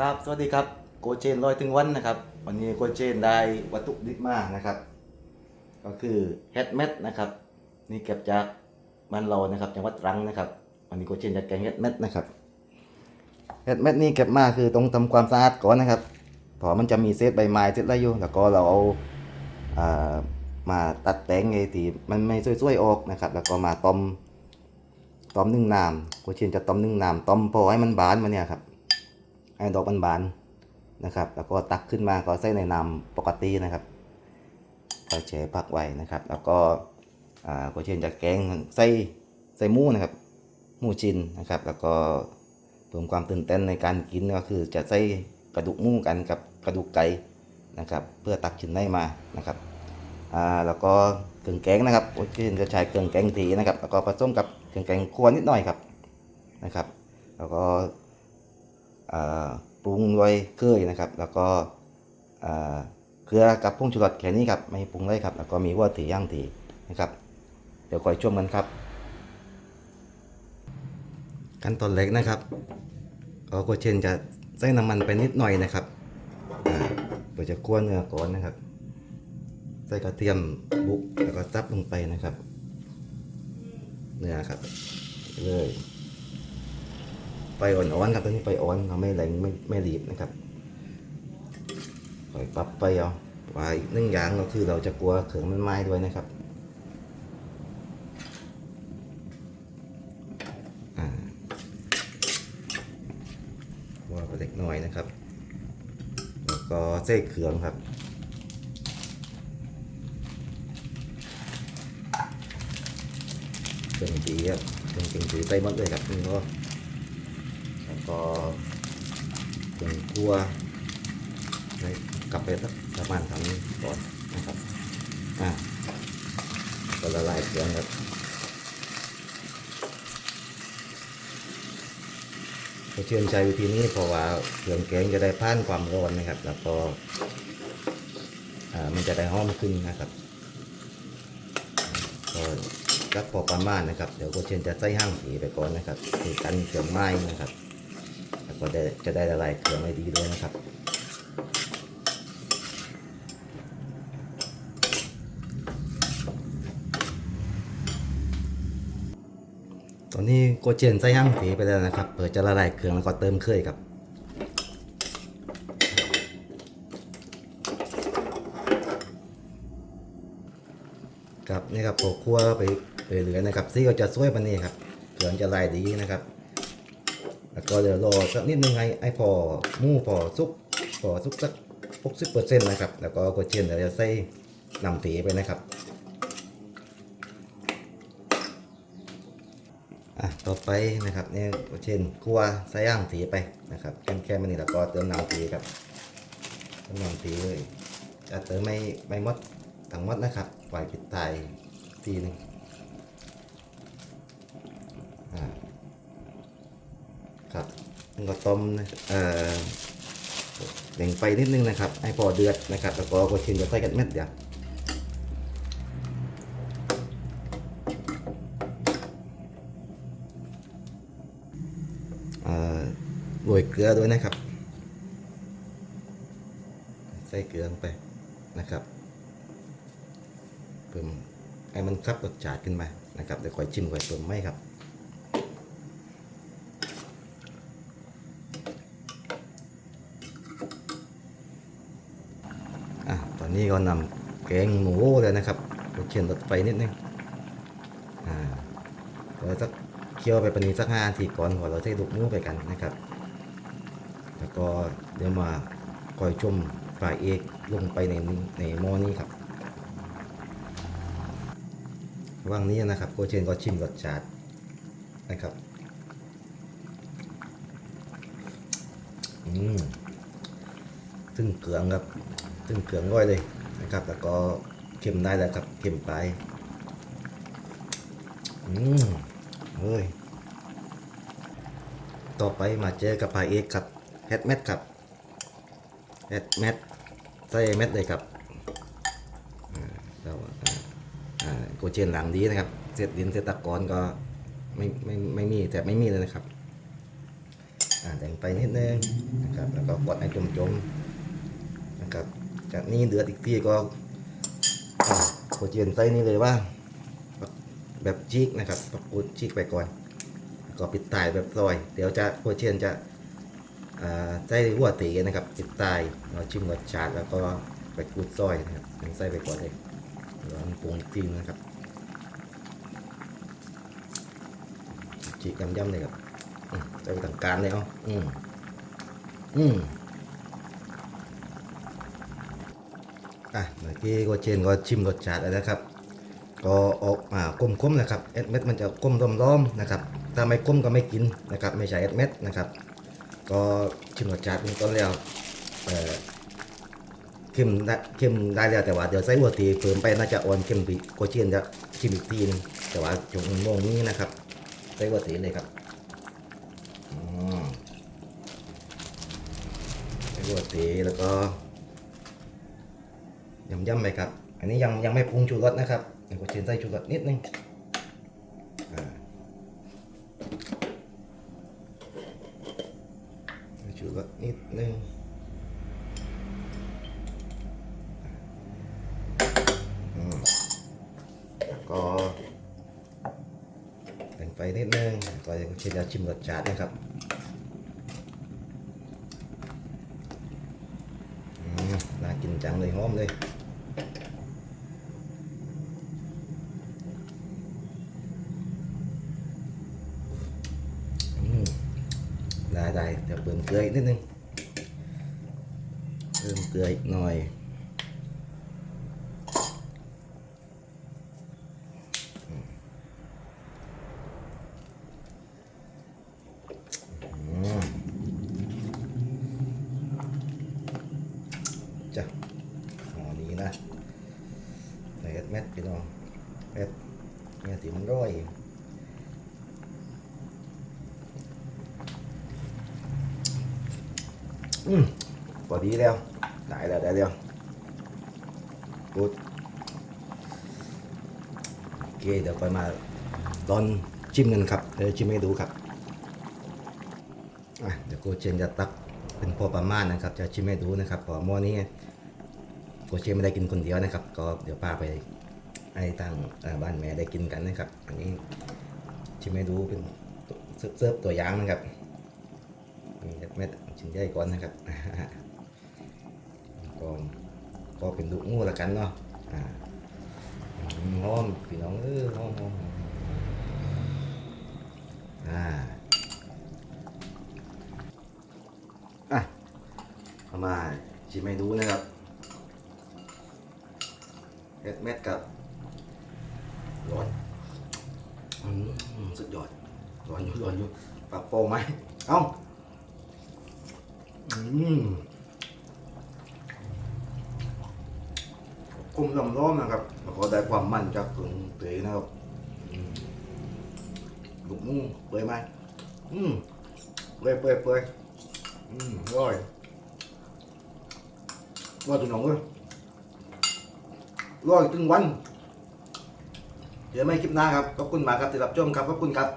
ครับ สวัสดีครับ โกเจนลอยถึงวันนะครับ วันนี้โกเจนได้วัตถุดิบมานะครับ ก็คือเฮดเม็ดนะครับ นี่เก็บจากบ้านเรานะครับจังหวัดตรังนะครับ วันนี้โกเจนจะแกงเฮดเม็ดนะครับเฮดเม็ดนี่เก็บมาคือต้องทำความสะอาดก่อนนะครับเพราะมันจะมีเศษใบไม้เศษอะไรอยู่ แล้วก็เราเอาอามาตัดแต่งไงทีมันไม่สวยๆออกนะครับ แล้วก็มาต้มต้มนึ่งน้ำโกเชนจะต้มนึ่งน้ำต้มพอให้มันบานมาเนี่ยครับ ให้ดอกบานๆนะครับ แล้วก็ตักขึ้นมาก็ใส่ในน้ำปกตินะครับก็แช่พักไว้นะครับ แล้วก็ก็เช่นจะแกงใส่ใส่หมูนะครับหมูจินนะครับ แล้วก็เพิ่มความตื่นเต้นในการกินก็คือจะใส่กระดูกหมูกันกับกระดูกไก่นะครับ เพื่อตักชิ้นในมานะครับแล้วก็เครื่องแกงนะครับก็เช่นจะใช้เครื่องแกงตีนะครับ แล้วก็ผสมกับเครื่องแกงคั่วนิดหน่อยครับนะครับ แล้วก็ ปรุงด้วยเกลือนะครับ แล้วก็เกลือกับผงชูรสแค่นี้ครับไม่ปรุงเลยครับ แล้วก็มีหัวตีย่างตีนะครับ เดี๋ยวคอยชมกันครับ ขั้นตอนเล็กนะครับก็โกเชนจะใส่น้ำมันไปนิดหน่อยนะครับอ่าจะคั่วเนื้อก่อนนะครับ ใส่กระเทียมบุกแล้วก็ซับลงไปนะครับ เนื้อครับเลย ไฟอ่อนๆครับตอนนี้ไฟอ่อนเราไม่แรงไม่ไม่รีบนะครับคอยปรับไปเอาไว้หนึ่งอย่างก็คือเราจะกลัวเขืองมันไหม้ด้วยนะครับอ่าว่าไปเล็กน้อยนะครับ แล้วก็เส้เขืองครับเครื่องดีครับเครื่องเก่งสีใส่หมดเลยครับนี่ก็ แล้วก็เป็นคั่วกลับไปสักประมาณทำนี้ก่อนนะครับอ่าก็ละลายเครื่องครับเชื่อใจวิธีนี้เพราะว่าเครื่องแกงจะได้ผ่านความร้อนนะครับ แล้วก็อ่ามันจะได้หอมขึ้นนะครับก็รักพอประมาณนะครับ เดี๋ยวก็เช่นจะใส่ห้างผีไปก่อนนะครับคือกันเครื่องไม้นะครับ ก็ได้จะได้ละลายเครื่องได้ดีด้วยนะครับ ตอนนี้โกเจนใส่ห้างผีไปแล้วนะครับ เปิดจะละลายเครื่องแล้วก็เติมเคยครับครับนี่ครับพอคั่วไปเหลือนะครับซี่ก็จะสวยปานนี้ครับเครื่อจะลายดีนะครับ ก็เดี๋ยวรอสักนิดนึงให้ให้พอมูพอสุกพอสุกสัก60%นต์นะครับ แล้วก็กระเทียมเดี๋ยวจะใส่น้ำผีไปนะครับอะต่อไปนะครับเนี่ยเทียมคั่วใส่ย่างผีไปนะครับแค่แค่มันนี่แล้วก็เติมน้ำผีครับเติมน้ำผีเลยจะเติมไม่ไม่มดทั้งมดนะครับปล่อยปิดตายทีนึงอ่า ครับแล้ว ก็ต้มนะเอ่อแบ่งไฟนิดนึงนะครับ ให้พอเดือดนะครับ แล้วก็ก็ชิมจะใส่กันเม็ดเดียวเอ่อโรยเกลือด้วยนะครับ ใส่เกลือลงไปนะครับเพิ่มให้มันครับรสชาติขึ้นมานะครับเดี๋ยวคอยชิมคอยเติมไหมครับ อะตอ นนี้ก็นำแกงหมูเลยนะครับเราเชียนรถไฟนิดนึงอ่าเดี๋ยวสักเคี่ยวไปปานนีสักห้านาทีก่อนก่อนเราใช้ลูกมูไปกันนะครับ แล้วก็เดี๋ยวมาคอยชมปลาเอกลงไปในในหม้อนี้ครับว่างนี้นะครับโกเชนก็ชิมรสชาตินะครับอืมถึงเกลืองครับ ถึงเกลืองร้อยเลยนะครับ แล้วก็เค็มได้แล้วครับเค็มไปอืมเฮ้ยต่อไปมาเจอกับพายเอกครับแฮดแมทครับแฮดแมทใส่เม็ดเลยครับอ่าเราโกเจนหลังดีนะครับ เสร็จดินเสร็จตะกอนก็ไม่ไม่ไม่มีแต่ไม่มีเลยนะครับอ่าแต่งไปนิดนึงนะครับ แล้วก็กดให้จมๆนะครับ จากนี้เดือดอีกทีก็อ่าโคเจนใส่นี่เลยว่า แบบชีกนะครับปักปูดชีกไปก่อนก็ปิดตายแบบซอย เดี๋ยวจะโคเชนจะอ่าใส่หัวตีนะครับปิดตายเราชิมรสชาติแล้วก็ไปกูดซอยนะครับใส่ไปก่อนเลยแล้วมันปรุงอีกทีนึงนะครับจีกยำๆเลยครับใส่ไปต่างการเลยเอะอืมอืม อะเมื่อกี้โคเชนก็ชิมรสชาติแล้วนะครับ ก็ออกมาก้มๆนะครับเอ็ดเม็ดมันจะก้มล้อมๆนะครับถ้าไม่ก้มก็ไม่กินนะครับ ไม่ใช่เอ็ดเม็ดนะครับ ก็ชิมรสชาติเป็นต้นแล้วเอ่อเค็มได้เค็มได้แล้วแต่ว่าเดี๋ยวใส่หัวตีเพิ่มไปน่าจะอ่อนเค็มปีโคเชียนจะชิมอีกทีนึงแต่ว่าจงโมงนี้นะครับใส่หัวตีเลยครับอืมใส่หัวตีแล้วก็ ย่ำๆไปครับ อันนี้ยังยังไม่ปรุงชูรสนะครับโคเชียนใส่ชูรสนิดนึงอ่าชูรสนิดนึงอืมแล้วก็แต่งไฟนิดนึงก็เชนจะชิมรสชาตินะครับอืมน่ากินจังเลยหอมเลยอืม ได้ได้ เดี๋ยวเพิ่มเกลืออีกนิดนึงเพิ่มเกลืออีกหน่อยอืมจ้ะหอนี้นะใส่เอ็ดเม็ดพี่น้องเอ็ดเนี่ยสีมันร่อย อืมพอดีแล้ว ได้แล้วได้แล้วกูดโอเคเดี๋ยวค่อยมาตอนชิมกันครับเดี๋ยวชิมให้ดูครับอะเดี๋ยวโกเชนจะตักเป็นพอประมาณนะครับ จะชิมให้ดูนะครับพอหม้อนี้โกเชนไม่ได้กินคนเดียวนะครับ ก็เดี๋ยวพาไปให้ทางบ้านแม่ได้กินกันนะครับ อันนี้ชิมให้ดูเป็นเสิร์ฟตัวอย่างนะครับ เม็ดชิ้นใหญ่ก่อนนะครับก็ก็เป็นลูกงูละกันเนาะอ่าอืมหอมพี่น้องเออหอมหอมหอมอ่าอะเอามาชิมให้ดูนะครับเม็ดเม็ดกับร้อนอืมสุดยอดร้อนอยู่ร้อนอยู่ปากโป้ไหมเอ้า กลมลำร้อนนะครับแล้วก็ได้ความมันจากเครื่องเตยนะครับลูกมูเปื่อยไหมอืมเปื่อยเปื่อยเปื่อยอืมอร่อยอร่อยจริงหนองเลยอร่อยถึงวัน เดี๋ยวไม่คลิปหน้าครับ ขอบคุณมากครับที่รับชมครับ ขอบคุณครับ